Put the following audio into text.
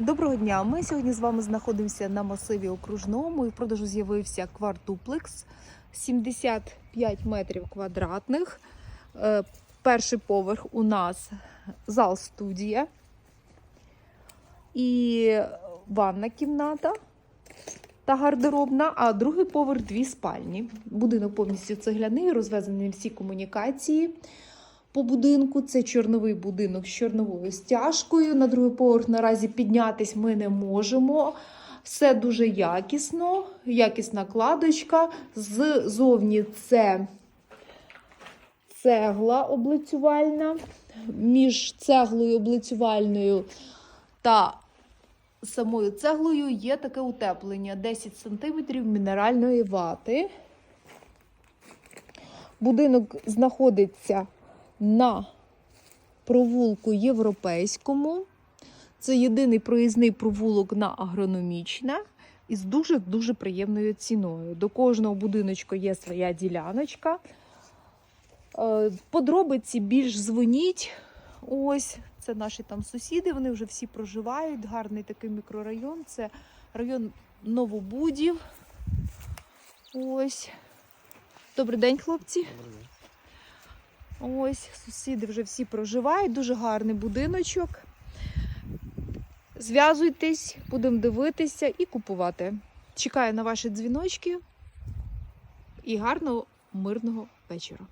Доброго дня. Ми сьогодні з вами знаходимося на масиві окружному і в продажу з'явився квартуплекс 75 метрів квадратних. Е, Перший поверх у нас зал студія і ванна кімната та гардеробна, а другий поверх дві спальні. Будинок повністю цегляний, розвезені всі комунікації по будинку. Це чорновий будинок з чорновою стяжкою. На другий поверх наразі піднятись ми не можемо. Все дуже якісно, якісна кладочка. Ззовні це цегла облицювальна. Між цеглою облицювальною та самою цеглою є таке утеплення 10 см мінеральної вати. Будинок знаходиться на провулку Європейському. Це єдиний проїзний провулок на агрономічне із дуже-дуже приємною ціною. До кожного будиночку є своя діляночка. Е, Подробиці більш дзвоніть. Ось це наші там сусіди. Вони вже всі проживають. Гарний такий мікрорайон. Це район Новобудів. Ось. Добрий день, хлопці. Ось, сусіди вже всі проживають, дуже гарний будиночок. Зв'язуйтесь, будемо дивитися і купувати. Чекаю на ваші дзвіночки і гарного мирного вечора.